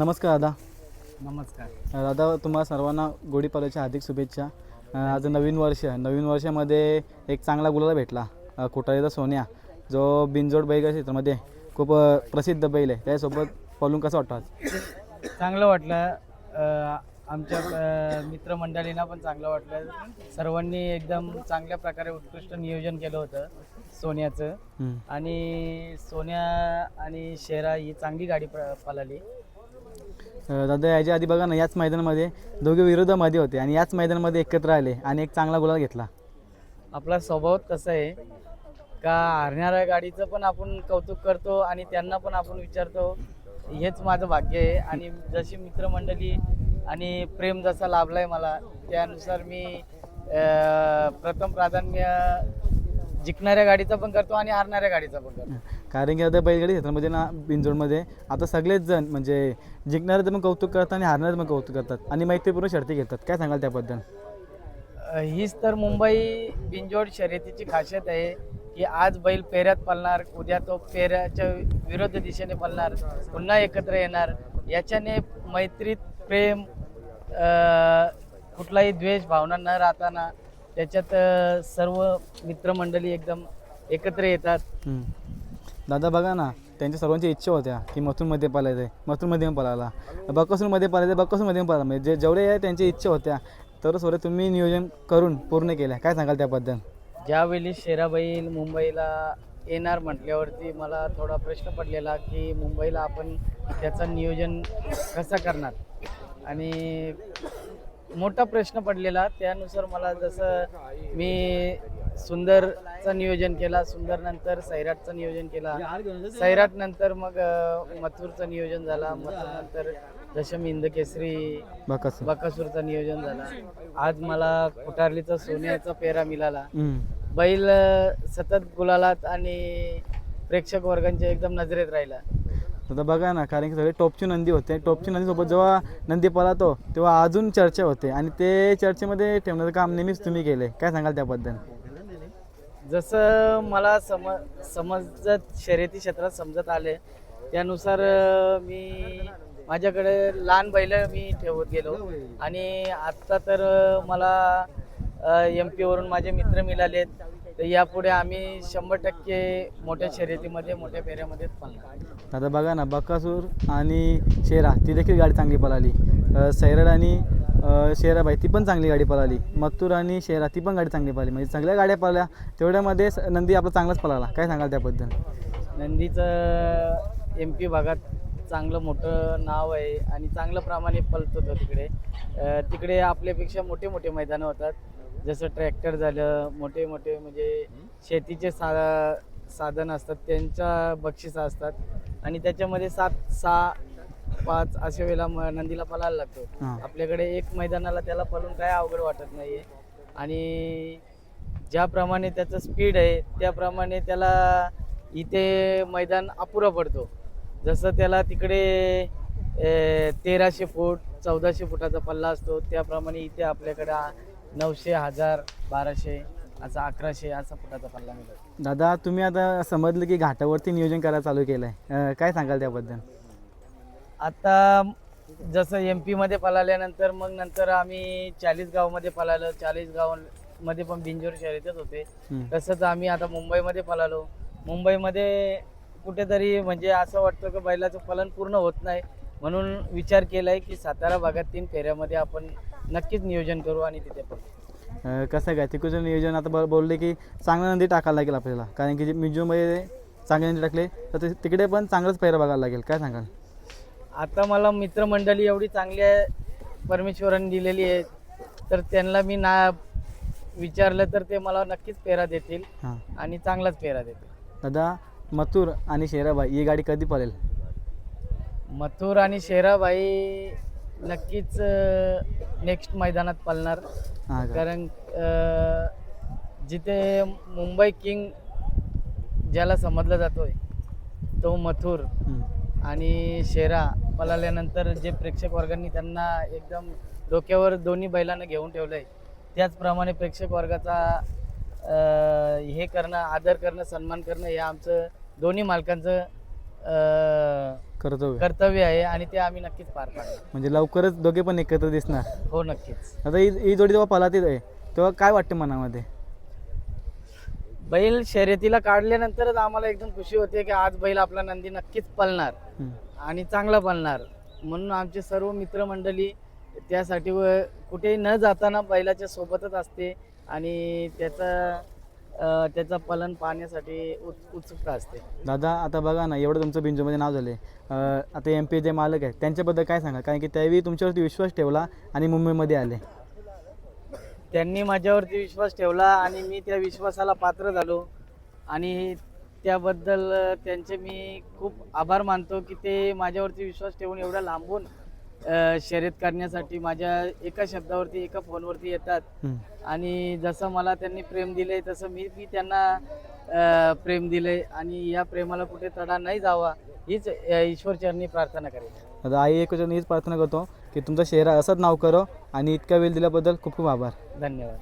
नमस्कार दादा. नमस्कार. दादा तुम्हाला सर्वांना गुढीपाडव्याच्या हार्दिक शुभेच्छा. अ, आज नवीन वर्ष नवीन वर्षामध्ये एक चांगला गुलाला भेटला अ, कोटारीचा सोन्या जो बिनजोड बैल क्षेत्रामध्ये खूप अ, प्रसिद्ध बैल आहे. त्यासोबत पळून कसं वाटतं आज? चांगलं वाटलं. अ, आमच्या अ, मित्रमंडळींना पण चांगलं वाटलं. सर्वांनी एकदम चांगल्या प्रकारे उत्कृष्ट नियोजन केलं होतं सोन्याचं. हम्म. आणि सोन्या आणि शेरा ही चांगली गाडी प- पळाली. दादा याच्या आधी बघा ना याच मैदानामध्ये दोघे विरोधामध्ये होते आणि याच मैदानामध्ये एकत्र आले आणि एक चांगला गुलाल घेतला. आपला स्वभाव तसा आहे. का हरणाऱ्या गाडीचं पण आपण कौतुक करतो आणि त्यांना पण आपण विचारतो हेच माझं भाग्य आहे. आणि जशी मित्रमंडळी आणि प्रेम जसा लाभलाय मला त्यानुसार मी प्रथम प्राधान्य जिंकणाऱ्या गाडीचं पण करतो आणि हारणाऱ्या गाडीचं पण करतो. कारण की आता बैलगाडी क्षेत्रामध्ये ना बिनजोडमध्ये आता सगळेच जण म्हणजे जिंकणारे पण कौतुक करतात आणि हारणारे पण कौतुक करतात आणि मैत्रीपूर्ण शर्ती घेतात. काय सांगाल त्याबद्दल? अ, हीच तर मुंबई बिंजोड शर्यतीची खासियत आहे की आज बैल पेऱ्यात पळणार उद्या तो पेऱ्याच्या विरुद्ध दिशेने पळणार पुन्हा एकत्र येणार. याच्याने मैत्रीत प्रेम अ, कुठलाही द्वेष भावना न राहताना त्याच्यात सर्व मित्रमंडळी एकदम एकत्र येतात. हम्म. दादा बघा ना त्यांच्या सर्वांची इच्छा होत्या की मथुरमध्ये पालायचं आहे मथुरमध्ये पण पळाला. बकासूरमध्ये पालायचं आहे बकासूरमध्ये पण पळाला. म्हणजे जे जेवढे आहे त्यांची इच्छा होत्या तर सोडे तुम्ही नियोजन करून पूर्ण केल्या काय सांगाल त्याबद्दल? ज्यावेळी शेराबाई मुंबईला येणार म्हटल्यावरती मला थोडा प्रश्न पडलेला की मुंबईला आपण त्याचं नियोजन कसं करणार? आणि मोठा प्रश्न पडलेला. त्यानुसार मला जसं मी सुंदरचं नियोजन केला सुंदर नंतर सैराटचं नियोजन केला. सैराट नंतर मग मथुरचं नियोजन झाला. मथुर नंतर जसं मी इंदकेसरी बकासूर. बकासूरचं नियोजन झालं. आज मला कुटारलीचा सोन्याचा पेरा मिळाला. बैल सतत गुलालात आणि प्रेक्षक वर्गांच्या एकदम नजरेत राहिला. आता बघा ना कारण की सगळे टॉपची नंदी होते. टॉपची नंदीसोबत जेव्हा नंदी पळातो तेव्हा अजून चर्चा होते. आणि ते चर्चेमध्ये ठेवण्याचं काम नेहमीच तुम्ही केलं. आहे काय सांगाल त्याबद्दल? जसं मला सम समजत शर्यती क्षेत्रात समजत आले त्यानुसार मी माझ्याकडे लहान बैल मी ठेवत गेलो. आणि आत्ता तर मला एम पीवरून माझे मित्र मिळालेत. तर यापुढे आम्ही शंभर टक्के मोठ्या शर्यतीमध्ये मोठ्या फेऱ्यामध्येच पाहणार. आता बघा ना बकासूर आणि शेरा ती देखील गाडी चांगली पळाली. अ, सैराट आणि शेराबाई ती पण चांगली गाडी पळाली. मत्तूर आणि शेरा ती पण गाडी चांगली पळाली. म्हणजे सगळ्या गाड्या पळाल्या. तेवढ्यामध्ये नंदी आपला चांगलाच पळाला. काय सांगाल त्याबद्दल? नंदीचं एम पी भागात चांगलं मोठं नाव आहे आणि चांगलं प्रमाणे पलतो तो तिकडे. तिकडे आपल्यापेक्षा मोठे मोठे मैदानं होतात. जसं ट्रॅक्टर झालं मोठे मोठे म्हणजे शेतीचे सा साधन असतात त्यांच्या बक्षिसं असतात. आणि त्याच्यामध्ये सात सहा पाच अशा वेळेला म- नंदीला पळायला लागतो. हां. आपल्याकडे एक मैदानाला त्याला पळून काय अवघड वाटत नाही आहे आणि ज्याप्रमाणे त्याचं स्पीड आहे त्याप्रमाणे त्याला इथे मैदान अपुरा पडतो. जसं त्याला तिकडे तेराशे फूट चौदाशे फुटाचा पल्ला असतो त्याप्रमाणे इथे आपल्याकडे नऊशे हजार बाराशे असा अकराशे असा फुटाचा पल्ला मिळतो दादा तुम्ही आता समजलं की घाटावरती नियोजन करायला चालू केलं आहे काय सांगाल त्याबद्दल? आता जसं एम पीमध्ये पळाल्यानंतर मग नंतर आम्ही चाळीस गावमध्ये पळालो. चाळीस गावांमध्ये पण बिंजोर शर्यतच होते. तसंच आम्ही आता मुंबईमध्ये पळालो. मुंबईमध्ये कुठेतरी म्हणजे असं वाटतं की बैलाचं फलन पूर्ण होत नाही. म्हणून विचार केलाय की सातारा भागात तीन फेऱ्यामध्ये आपण नक्कीच नियोजन करू आणि तिथे पण. अ, कसं काय? तिकडचं नियोजन आता ब बोलले की चांगलं नंदी टाकायला लागेल आपल्याला. कारण की जे मिजोमध्ये चांगले नंदी टाकले तर ते- तिकडे पण चांगलंच पैरा बघायला लागेल. काय सांगाल? आता मला मित्रमंडळी एवढी चांगली आहे परमेश्वरांनी दिलेली आहे तर त्यांना मी ना विचारलं तर ते मला नक्कीच पेरा देतील हां. आणि चांगलाच पेरा देतील. दादा मथुर आणि शेराबाई ही गाडी कधी पळेल? मथुर आणि शेराबाई नक्कीच नेक्स्ट मैदानात पळणार हां का कारण अं, जिथे मुंबई किंग ज्याला समजला जातोय तो मथुर हम्म. आणि शेरा पळाल्यानंतर जे प्रेक्षक वर्गांनी त्यांना एकदम डोक्यावर दोन्ही बैलांना घेऊन ठेवलंय त्याचप्रमाणे प्रेक्षक वर्गाचा अं, हे करणं आदर करणं सन्मान करणं हे आमचं दोन्ही मालकांचं कर्तव्य कर्तव्य आहे आणि ते आम्ही नक्कीच पार पाडणार. म्हणजे लवकरच दोघे पण एकत्र दिसणार. हो नक्कीच. आता ही ही जोडी जेव्हा पलातीत आहे तेव्हा काय वाटतं मनामध्ये? बैल शर्यतीला काढल्यानंतरच आम्हाला एकदम खुशी होते की आज बैल आपला नंदी नक्कीच पळणार हम्म. आणि चांगला पळणार. म्हणून आमचे सर्व मित्रमंडळी त्यासाठी व- कुठेही न जाताना बैलाच्या सोबतच असते आणि त्याचा त्याचा पलन पाहण्यासाठी उत्- उत्सुकता असते. दादा आता बघा ना एवढं तुमचं बिंजोमध्ये नाव झाले आता एम पी जे मालक आहेत त्यांच्याबद्दल काय सांगा कारण की त्यावेळी तुमच्यावरती विश्वास ठेवला आणि मुंबईमध्ये आले. त्यांनी माझ्यावरती विश्वास ठेवला आणि मी त्या विश्वासाला पात्र झालो. आणि त्याबद्दल अ, त्यांचे मी खूप आभार मानतो की ते माझ्यावरती विश्वास ठेवून एवढ्या लांबून शर्यत करण्यासाठी माझ्या एका शब्दावरती एका फोनवरती येतात. आणि जसं मला त्यांनी प्रेम दिले तसं मी बी त्यांना प्रेम दिले आणि या प्रेमाला कुठे तडा नाही जावा हीच अ, ईश्वरचरणी प्रार्थना करेन. आता आई एक हीच प्रार्थना करतो की तुमचा चेहरा असंच नाव करो आणि इतका वेळ दिल्याबद्दल खूप खूप आभार. धन्यवाद.